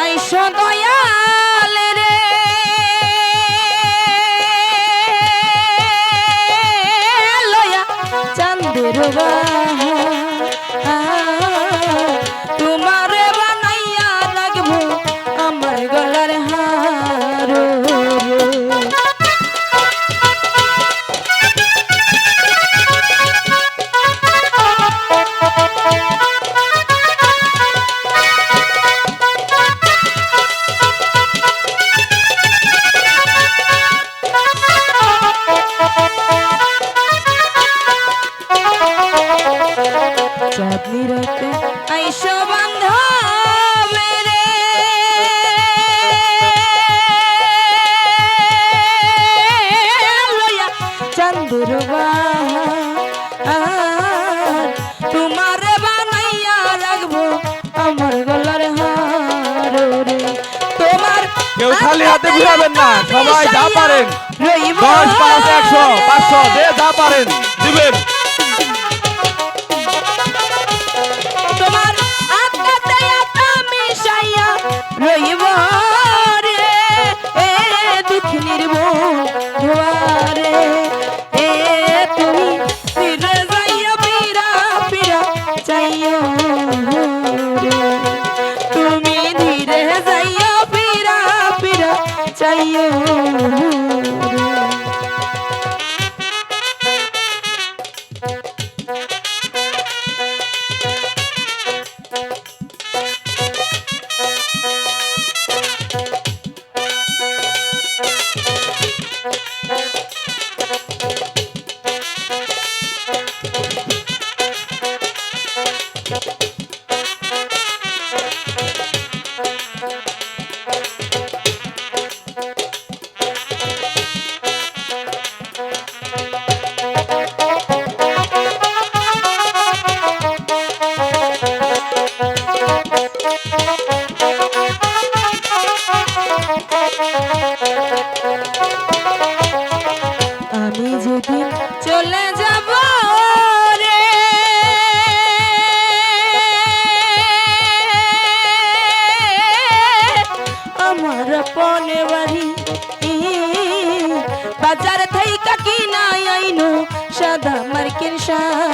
আইসো দয়াল রে। লয়া চাঁদের তোমার চাঁদের তোমার বানাইয়া রাখব আমার গলার হার রে তোমার কেউ খালি হাতে ঘুরাবেন না সবাই যা পারেন। দশ পাঁচ একশো পাঁচশো যে যা পারেন দিবেন। চাইও আমি যেদিন চলে যাব রে, আমার পনে বাড়ি বাজার থেকে কিনা আইনো, সাদা মার্কের শাড়ি।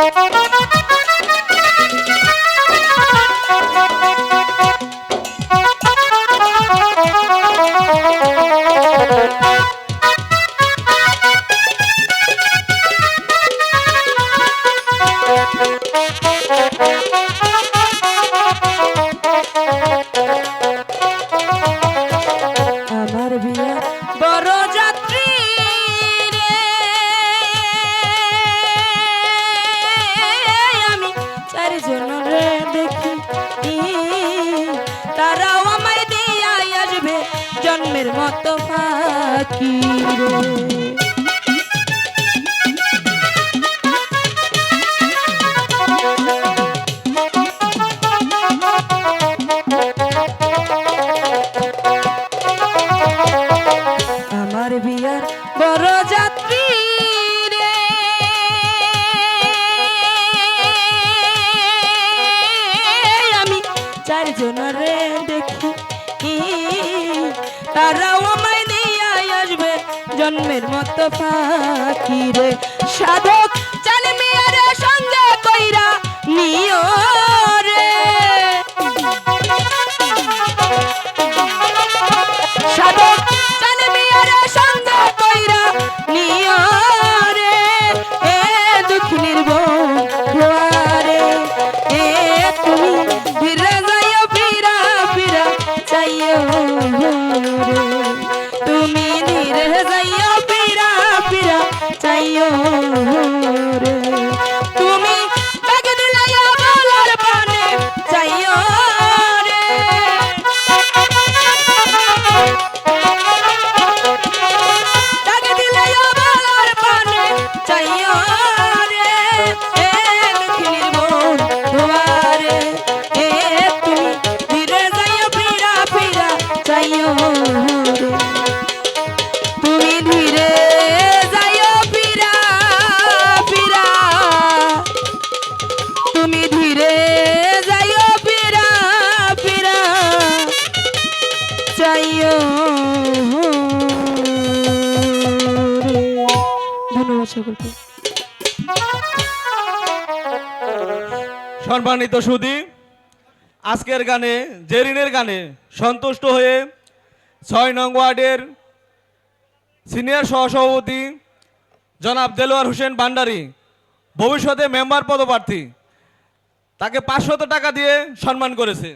Thank you. জন্মের মতো পাখি রে তারাও আমায় নিয়ে আসবে, জন্মের মতো পাখি রে। সাধক চান মেয়ারে সঙ্গে কইরা নিও রে। সাধক সম্মানিত সুদী, আজকের গানে, জেরিনের গানে সন্তুষ্ট হয়ে ছয় নং ওয়ার্ডের সিনিয়র সহসভাপতি জনাব দেলোয়ার হোসেন ভান্ডারি, ভবিষ্যতে মেম্বার পদপ্রার্থী, তাকে পাঁচশত টাকা দিয়ে সম্মান করেছে।